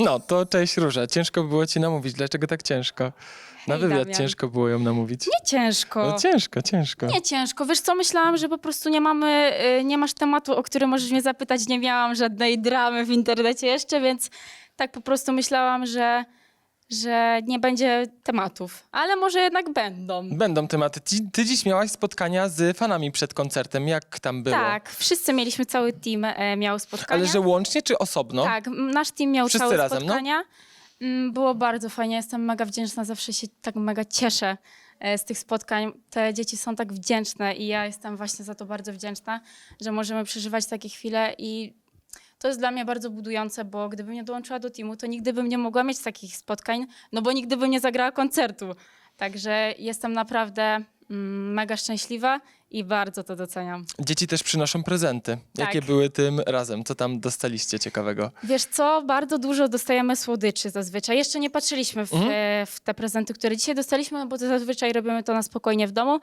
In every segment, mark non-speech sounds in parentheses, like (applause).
No, to cześć Róża. Ciężko było ci namówić. Dlaczego tak ciężko? Na Hej, wywiad Damian. ciężko było ją namówić. Nie ciężko. No ciężko, ciężko. Nie ciężko. Wiesz co, myślałam, że po prostu nie mamy, y, nie masz tematu, o który możesz mnie zapytać. Nie miałam żadnej dramy w internecie jeszcze, więc tak po prostu myślałam, że, że nie będzie tematów. Ale może jednak będą. Będą tematy. Ty, ty dziś miałaś spotkania z fanami przed koncertem. Jak tam było? Tak, wszyscy mieliśmy, cały team e, miał spotkania. Ale że łącznie czy osobno? Tak, m, nasz team miał Wszyscy całe razem, no? spotkania. Mm, Było bardzo fajnie, jestem mega wdzięczna, zawsze się tak mega cieszę e, z tych spotkań. Te dzieci są tak wdzięczne i ja jestem właśnie za to bardzo wdzięczna, że możemy przeżywać takie chwile i to jest dla mnie bardzo budujące, bo gdybym nie dołączyła do teamu, to nigdy bym nie mogła mieć takich spotkań, no bo nigdy bym nie zagrała koncertu. Także jestem naprawdę mm, mega szczęśliwa i bardzo to doceniam. Dzieci też przynoszą prezenty. Jakie Tak. były tym razem? Co tam dostaliście ciekawego? Wiesz co, bardzo dużo dostajemy słodyczy zazwyczaj. Jeszcze nie patrzyliśmy w, e, w te prezenty, które dzisiaj dostaliśmy, bo to zazwyczaj robimy to na spokojnie w domu,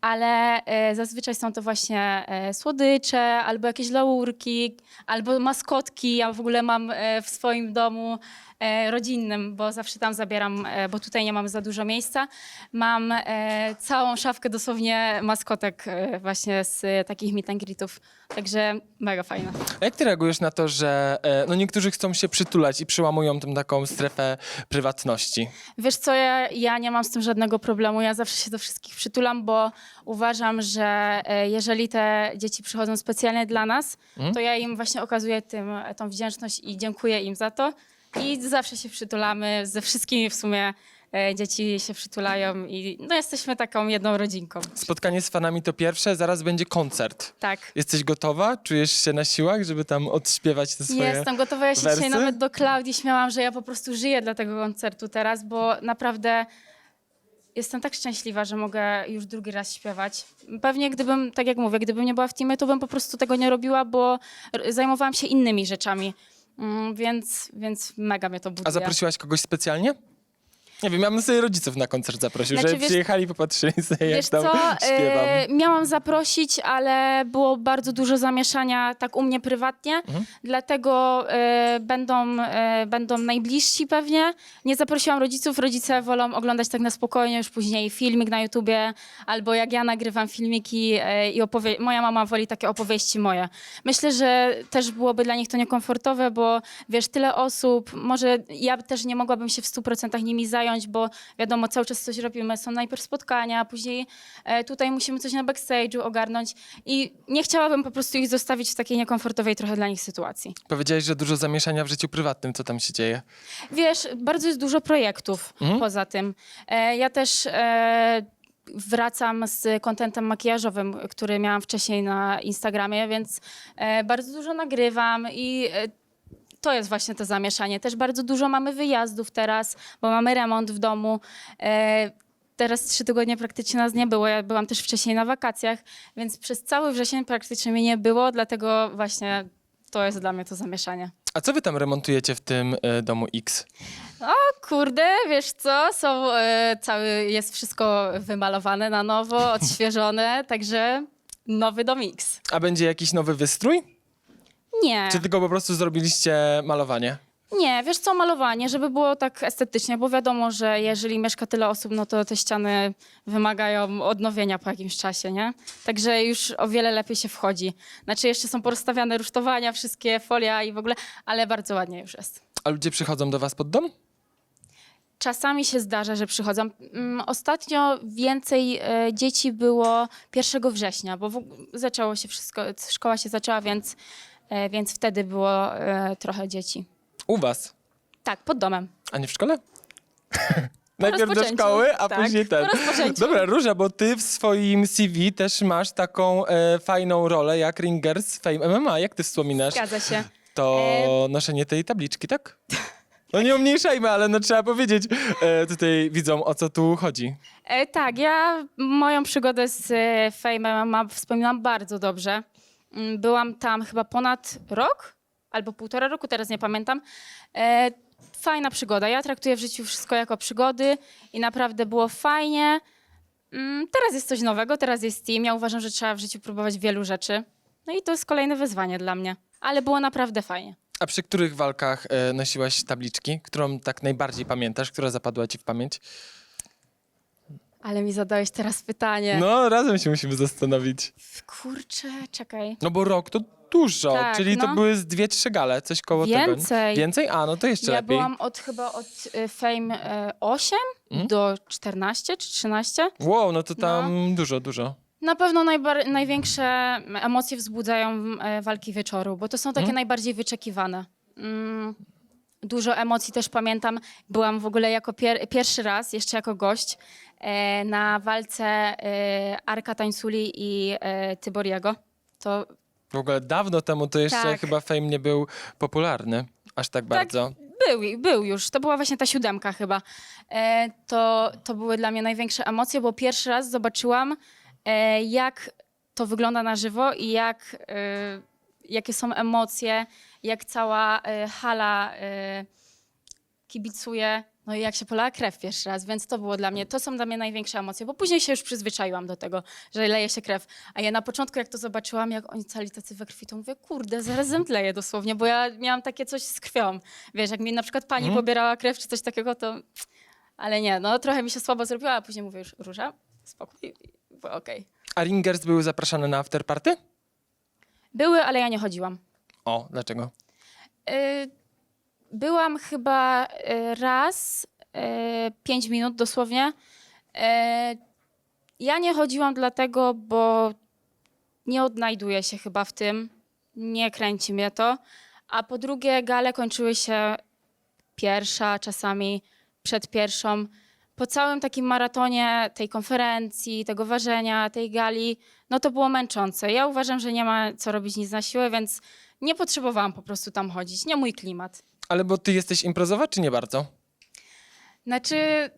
ale e, zazwyczaj są to właśnie e, słodycze, albo jakieś laurki, albo maskotki. Ja w ogóle mam e, w swoim domu e, rodzinnym, bo zawsze tam zabieram, e, bo tutaj nie mamy za dużo miejsca. Mam e, całą szafkę dosłownie maskotek właśnie z e, takich meet and greetów. Także mega fajne. A jak ty reagujesz na to, że e, no niektórzy chcą się przytulać i przyłamują tą taką strefę prywatności? Wiesz co, ja, ja nie mam z tym żadnego problemu. Ja zawsze się do wszystkich przytulam, bo uważam, że e, jeżeli te dzieci przychodzą specjalnie dla nas, to ja im właśnie okazuję tym, tą wdzięczność i dziękuję im za to. I zawsze się przytulamy, ze wszystkimi w sumie e, dzieci się przytulają i no, jesteśmy taką jedną rodzinką. Spotkanie z fanami to pierwsze, zaraz będzie koncert. Tak. Jesteś gotowa? Czujesz się na siłach, żeby tam odśpiewać te swoje Jestem gotowa. Ja się wersy? dzisiaj nawet do Klaudii śmiałam, że ja po prostu żyję dla tego koncertu teraz, bo naprawdę jestem tak szczęśliwa, że mogę już drugi raz śpiewać. Pewnie gdybym, tak jak mówię, gdybym nie była w teamie, to bym po prostu tego nie robiła, bo r- zajmowałam się innymi rzeczami. Mm, więc, więc mega mnie to buduje. A zaprosiłaś kogoś specjalnie? Nie wiem, ja bym sobie rodziców na koncert zaprosił, Znaczy, żeby wiesz- przyjechali, popatrzyli sobie, jak Wiesz tam co, (laughs) śpiewam. e, miałam zaprosić, ale było bardzo dużo zamieszania tak u mnie prywatnie, Mhm. dlatego e, będą, e, będą najbliżsi pewnie. Nie zaprosiłam rodziców, rodzice wolą oglądać tak na spokojnie, już później filmik na YouTubie, albo jak ja nagrywam filmiki e, i opowie- moja mama woli takie opowieści moje. Myślę, że też byłoby dla nich to niekomfortowe, bo wiesz, tyle osób, może ja też nie mogłabym się w 100% nimi zająć, bo wiadomo, cały czas coś robimy, są najpierw spotkania, później e, tutaj musimy coś na backstage'u ogarnąć i nie chciałabym po prostu ich zostawić w takiej niekomfortowej trochę dla nich sytuacji. Powiedziałeś, że dużo zamieszania w życiu prywatnym. Co tam się dzieje? Wiesz, bardzo jest dużo projektów poza tym. E, ja też e, wracam z kontentem makijażowym, który miałam wcześniej na Instagramie, więc e, bardzo dużo nagrywam i e, to jest właśnie to zamieszanie. Też bardzo dużo mamy wyjazdów teraz, bo mamy remont w domu. E, Teraz trzy tygodnie praktycznie nas nie było. Ja byłam też wcześniej na wakacjach, więc przez cały wrzesień praktycznie mnie nie było, dlatego właśnie to jest dla mnie to zamieszanie. A co wy tam remontujecie w tym e, domu X? Kurde, wiesz co, są, e, cały, jest wszystko wymalowane na nowo, (laughs) odświeżone, także nowy dom X. A będzie jakiś nowy wystrój? Nie, Czy tylko po prostu zrobiliście malowanie? nie, wiesz co, malowanie, żeby było tak estetycznie, bo wiadomo, że jeżeli mieszka tyle osób, no to te ściany wymagają odnowienia po jakimś czasie, nie? Także już o wiele lepiej się wchodzi. Znaczy jeszcze są porozstawiane rusztowania, wszystkie folia i w ogóle, ale bardzo ładnie już jest. A ludzie przychodzą do was pod dom? Czasami się zdarza, że przychodzą. Mm, Ostatnio więcej e, dzieci było 1 września, bo w, zaczęło się wszystko, szkoła się zaczęła, więc, e, więc wtedy było e, trochę dzieci. U was, Tak, pod domem. a nie w szkole? (laughs) Najpierw do rozpoczęciu. szkoły, a Tak, później ten. rozpoczęciu. Dobra, Róża, bo ty w swoim CV też masz taką e, fajną rolę jak ringers Fame MMA. Jak ty wspominasz Zgadza się. to E, noszenie tej tabliczki, tak? (laughs) No nie umniejszajmy, ale no trzeba powiedzieć e, tutaj widzom o co tu chodzi. E, tak, ja moją przygodę z e, Fame MMA wspominam bardzo dobrze. Mm, Byłam tam chyba ponad rok albo półtora roku, teraz nie pamiętam. E, fajna przygoda. Ja traktuję w życiu wszystko jako przygody i naprawdę było fajnie. Mm, teraz jest coś nowego, teraz jest team. Ja uważam, że trzeba w życiu próbować wielu rzeczy. No i to jest kolejne wyzwanie dla mnie. Ale było naprawdę fajnie. A przy których walkach e, nosiłaś tabliczki, którą tak najbardziej pamiętasz, która zapadła ci w pamięć? Ale mi zadałeś teraz pytanie. No, razem się musimy zastanowić. Kurczę, czekaj. No bo rok to dużo, Tak, czyli to no. były z dwie, trzy gale, coś koło tego. Więcej. Więcej? A, no to jeszcze Ja lepiej. byłam od chyba od y, Fame y, 8 Mhm. do 14 czy 13. Wow, no to tam dużo, dużo. Na pewno najbar- największe emocje wzbudzają e, walki wieczoru, bo to są takie Mhm. najbardziej wyczekiwane. Mm, dużo emocji też pamiętam. Byłam w ogóle jako pier- pierwszy raz, jeszcze jako gość, e, na walce e, Arka Tańsuli i e, Tyboriego. To W ogóle dawno temu to jeszcze Tak. chyba Fame nie był popularny. Aż tak bardzo. Był, był już, to była właśnie ta siódemka chyba. E, to, to były dla mnie największe emocje, bo pierwszy raz zobaczyłam, e, jak to wygląda na żywo i jak, e, jakie są emocje, jak cała e, hala e, kibicuje, no i jak się polała krew pierwszy raz, więc to było dla mnie, to są dla mnie największe emocje, bo później się już przyzwyczaiłam do tego, że leje się krew. A ja na początku, jak to zobaczyłam, jak oni cali tacy we krwi, to mówię, kurde, zaraz zemdleję dosłownie, bo ja miałam takie coś z krwią. Wiesz, jak mi na przykład pani Mhm. pobierała krew czy coś takiego, to... Ale nie, no trochę mi się słabo zrobiło, a później mówię już, Róża, spokój, i było okej. A ringers były zapraszane na afterparty? Były, ale ja nie chodziłam. O, dlaczego? Y, Byłam chyba y, raz, y, pięć minut dosłownie. Y, Ja nie chodziłam dlatego, bo nie odnajduję się chyba w tym. Nie kręci mnie to. A po drugie, gale kończyły się pierwsza, czasami przed pierwszą. Po całym takim maratonie tej konferencji, tego ważenia, tej gali, no to było męczące. Ja uważam, że nie ma co robić nic na siłę, więc nie potrzebowałam po prostu tam chodzić. Nie mój klimat. Ale bo ty jesteś imprezowa, czy nie bardzo? Znaczy,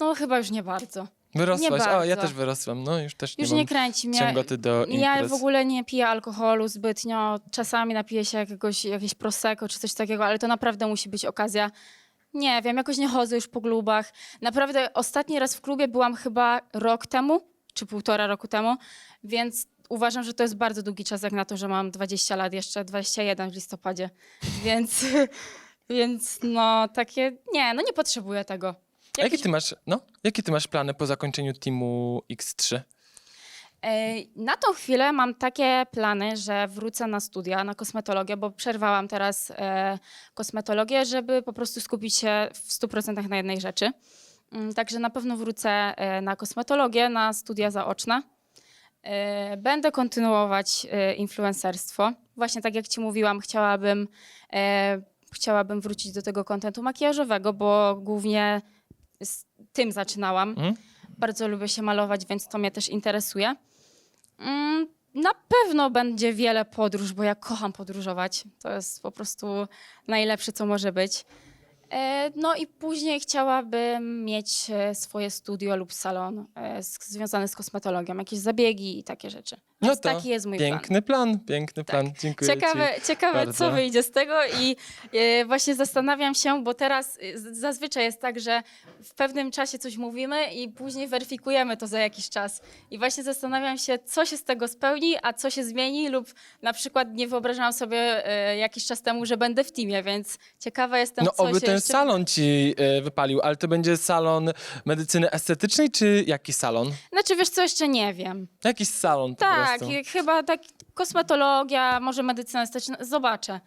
no chyba już nie bardzo. Wyrosłaś. O, ja bardzo. też wyrosłem. No, już też nie Już mam nie kręci mnie. ciągoty do imprez. Ja w ogóle nie piję alkoholu zbytnio. Czasami napiję się jakiegoś, jakieś prosecco czy coś takiego, ale to naprawdę musi być okazja. Nie wiem, jakoś nie chodzę już po klubach. Naprawdę ostatni raz w klubie byłam chyba rok temu, czy półtora roku temu, więc uważam, że to jest bardzo długi czas jak na to, że mam 20 lat, jeszcze 21 w listopadzie. (laughs) Więc, więc no takie, nie, no nie potrzebuję tego. Jakie Jakiś- ty masz, no? Jakie ty masz plany po zakończeniu teamu X3? Na tą chwilę mam takie plany, że wrócę na studia, na kosmetologię, bo przerwałam teraz e, kosmetologię, żeby po prostu skupić się w 100% na jednej rzeczy. Mm, Także na pewno wrócę e, na kosmetologię, na studia zaoczne. E, Będę kontynuować influencerstwo. Właśnie tak jak ci mówiłam, chciałabym, chciałabym wrócić do tego kontentu makijażowego, bo głównie z tym zaczynałam. Mhm. Bardzo lubię się malować, więc to mnie też interesuje. Mm, Na pewno będzie wiele podróż, bo ja kocham podróżować. To jest po prostu najlepsze, co może być. E, No i później chciałabym mieć e, swoje studio lub salon e, związany z kosmetologią, jakieś zabiegi i takie rzeczy. No Więc to taki jest mój plan. Piękny plan, piękny plan. Dziękuję Ciekawe, ci. ciekawe bardzo. co wyjdzie z tego i e, właśnie zastanawiam się, bo teraz e, zazwyczaj jest tak, że w pewnym czasie coś mówimy i później weryfikujemy to za jakiś czas. I właśnie zastanawiam się, co się z tego spełni, a co się zmieni lub na przykład nie wyobrażałam sobie e, jakiś czas temu, że będę w teamie, więc ciekawa jestem, No co oby się ten jeszcze... salon ci e, wypalił, ale to będzie salon medycyny estetycznej, czy jaki salon? Znaczy wiesz co, jeszcze nie wiem. Jakiś salon Tak, prostu. i chyba tak kosmetologia, może medycyna estetyczna, zobaczę.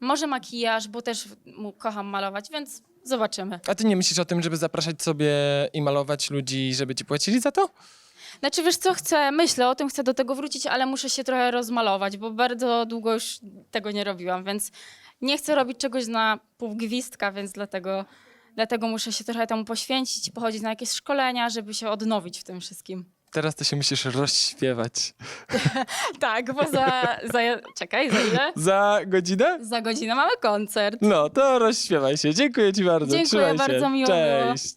Może makijaż, bo też mu- kocham malować, więc zobaczymy. A ty nie myślisz o tym, żeby zapraszać sobie i malować ludzi, żeby ci płacili za to? Znaczy wiesz co, chcę, myślę o tym, chcę do tego wrócić, ale muszę się trochę rozmalować, bo bardzo długo już tego nie robiłam, więc nie chcę robić czegoś na pół gwizdka, więc dlatego, dlatego muszę się trochę temu poświęcić, pochodzić na jakieś szkolenia, żeby się odnowić w tym wszystkim. Teraz to się musisz rozśpiewać. (laughs) Tak, bo za, za czekaj, za ile? Za godzinę? Za godzinę mamy koncert. No, to rozśpiewaj się. Dziękuję ci bardzo. Dziękuję Trzymaj się. bardzo, miło było. Cześć.